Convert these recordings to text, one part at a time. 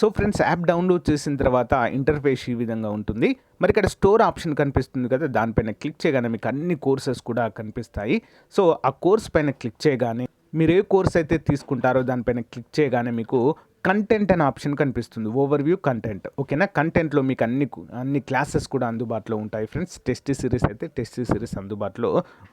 So friends app download చేసిన తర్వాత interface ఈ విధంగా ఉంటుంది. మరి ఇక్కడ స్టోర్ ఆప్షన్ కనిపిస్తుంది కదా దానిపైన క్లిక్ చేయగానే మీకు అన్ని కోర్సెస్ కూడా కనిపిస్తాయి. సో ఆ కోర్స్ పైన క్లిక్ చేయగానే మీరు ఏ కోర్స్ అయితే తీసుకుంటారో దానిపైన క్లిక్ చేయగానే మీకు కంటెంట్ అనే ఆప్షన్ కనిపిస్తుంది. ఓవర్ వ్యూ కంటెంట్ ఓకేనా? కంటెంట్లో మీకు అన్ని అన్ని క్లాసెస్ కూడా అందుబాటులో ఉంటాయి ఫ్రెండ్స్ టెస్ట్ సిరీస్ అయితే టెస్ట్ సిరీస్ అందుబాటులో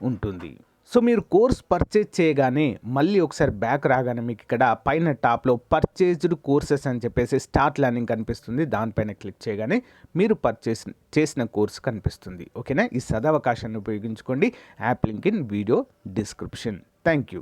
ఉంటుంది. సో మీరు కోర్స్ పర్చేజ్ చేయగానే మళ్ళీ ఒకసారి బ్యాక్ రాగానే మీకు ఇక్కడ పైన టాప్లో పర్చేజ్డ్ కోర్సెస్ అని చెప్పేసి స్టార్ట్ లర్నింగ్ కనిపిస్తుంది. దానిపైన క్లిక్ చేయగానే మీరు పర్చేస్ చేసిన కోర్స్ కనిపిస్తుంది. ఓకేనా? ఈ సదవకాశాన్ని ఉపయోగించుకోండి. App link in video description thank you